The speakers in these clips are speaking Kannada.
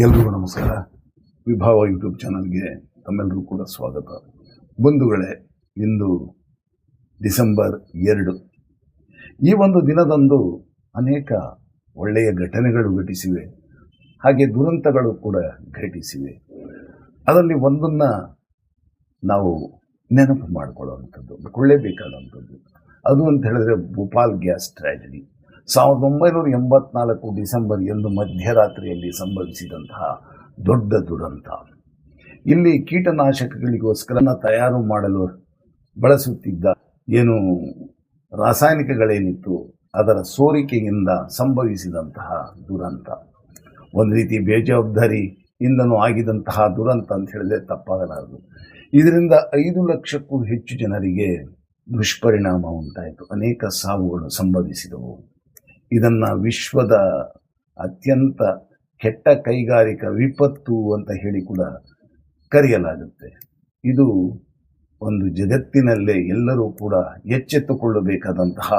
ಎಲ್ರಿಗೂ ನಮಸ್ಕಾರ. ವಿಭಾವ ಯೂಟ್ಯೂಬ್ ಚಾನಲ್ಗೆ ತಮ್ಮೆಲ್ಲರೂ ಕೂಡ ಸ್ವಾಗತ. ಬಂಧುಗಳೇ, ಇಂದು ಡಿಸೆಂಬರ್ ಎರಡು. ಈ ಒಂದು ದಿನದಂದು ಅನೇಕ ಒಳ್ಳೆಯ ಘಟನೆಗಳು ಘಟಿಸಿವೆ. ಹಾಗೆ ದುರಂತಗಳು ಕೂಡ ಘಟಿಸಿವೆ. ಅದರಲ್ಲಿ ಒಂದನ್ನು ನಾವು ನೆನಪು ಮಾಡಿಕೊಳ್ಳುವಂಥದ್ದು, ಕೊಳ್ಳೇಬೇಕಾದಂಥದ್ದು. ಅದು ಅಂತ ಹೇಳಿದ್ರೆ ಭೋಪಾಲ್ ಗ್ಯಾಸ್ ಟ್ರ್ಯಾಜಡಿ ಸಾವಿರದ ಒಂಬೈನೂರ ಎಂಬತ್ನಾಲ್ಕು ಡಿಸೆಂಬರ್ ಎಂದು ಮಧ್ಯರಾತ್ರಿಯಲ್ಲಿ ಸಂಭವಿಸಿದಂತಹ ದೊಡ್ಡ ದುರಂತ. ಇಲ್ಲಿ ಕೀಟನಾಶಕಗಳಿಗೋಸ್ಕರನ ತಯಾರು ಮಾಡಲು ಬಳಸುತ್ತಿದ್ದ ಏನು ರಾಸಾಯನಿಕಗಳೇನಿತ್ತು, ಅದರ ಸೋರಿಕೆಯಿಂದ ಸಂಭವಿಸಿದಂತಹ ದುರಂತ. ಒಂದು ರೀತಿ ಬೇಜವಾಬ್ದಾರಿ ಬೇಜವಾಬ್ದಾರಿಯಿಂದನೂ ಆಗಿದಂತಹ ದುರಂತ ಅಂತ ಹೇಳಿದ್ರೆ ತಪ್ಪಾಗಲಾರದು. ಇದರಿಂದ ಐದು ಲಕ್ಷಕ್ಕೂ ಹೆಚ್ಚು ಜನರಿಗೆ ದುಷ್ಪರಿಣಾಮ ಉಂಟಾಯಿತು. ಅನೇಕ ಸಾವುಗಳು ಸಂಭವಿಸಿದವು. ಇದನ್ನು ವಿಶ್ವದ ಅತ್ಯಂತ ಕೆಟ್ಟ ಕೈಗಾರಿಕಾ ವಿಪತ್ತು ಅಂತ ಹೇಳಿ ಕೂಡ ಕರೆಯಲಾಗುತ್ತೆ. ಇದು ಒಂದು ಜಗತ್ತಿನಲ್ಲೇ ಎಲ್ಲರೂ ಕೂಡ ಎಚ್ಚೆತ್ತುಕೊಳ್ಳಬೇಕಾದಂತಹ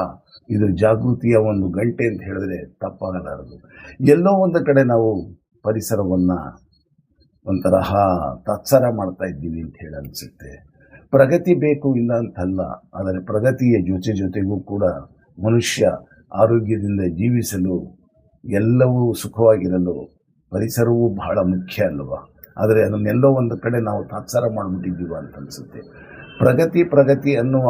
ಇದು ಜಾಗೃತಿಯ ಒಂದು ಗಂಟೆ ಅಂತ ಹೇಳಿದ್ರೆ ತಪ್ಪಾಗಲಾರದು. ಎಲ್ಲೋ ಒಂದು ಕಡೆ ನಾವು ಪರಿಸರವನ್ನು ಒಂಥರಹ ತತ್ಸರ ಮಾಡ್ತಾ ಇದ್ದೀವಿ ಅಂತ ಹೇಳಿ ಅನಿಸುತ್ತೆ. ಪ್ರಗತಿ ಬೇಕು ಇಲ್ಲ ಅಂತಲ್ಲ, ಆದರೆ ಪ್ರಗತಿಯ ಜೊತೆ ಜೊತೆಗೂ ಕೂಡ ಮನುಷ್ಯ ಆರೋಗ್ಯದಿಂದ ಜೀವಿಸಲು ಎಲ್ಲವೂ ಸುಖವಾಗಿರಲು ಪರಿಸರವೂ ಬಹಳ ಮುಖ್ಯ ಅಲ್ವಾ? ಆದರೆ ಅದನ್ನೆಲ್ಲೋ ಒಂದು ಕಡೆ ನಾವು ತಾತ್ಸಾರ ಮಾಡಿಬಿಟ್ಟಿದ್ದೀವ ಅಂತ ಅನಿಸುತ್ತೆ. ಪ್ರಗತಿ ಪ್ರಗತಿ ಅನ್ನುವ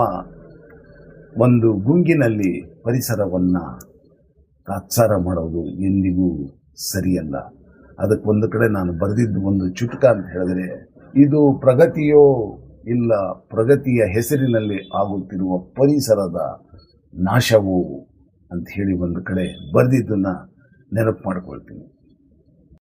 ಒಂದು ಗುಂಗಿನಲ್ಲಿ ಪರಿಸರವನ್ನು ತಾತ್ಸಾರ ಮಾಡೋದು ಎಂದಿಗೂ ಸರಿಯಲ್ಲ. ಅದಕ್ಕೆ ಒಂದು ಕಡೆ ನಾನು ಬರೆದಿದ್ದು ಒಂದು ಚುಟುಕ ಅಂತ ಹೇಳಿದ್ರೆ, ಇದು ಪ್ರಗತಿಯೋ ಇಲ್ಲ ಪ್ರಗತಿಯ ಹೆಸರಿನಲ್ಲಿ ಆಗುತ್ತಿರುವ ಪರಿಸರದ ನಾಶವು ಅಂತ ಹೇಳಿ ಒಂದು ಕಡೆ ಬರೆದಿದ್ದನ್ನು ನೆನಪು ಮಾಡ್ಕೊಳ್ತೀನಿ.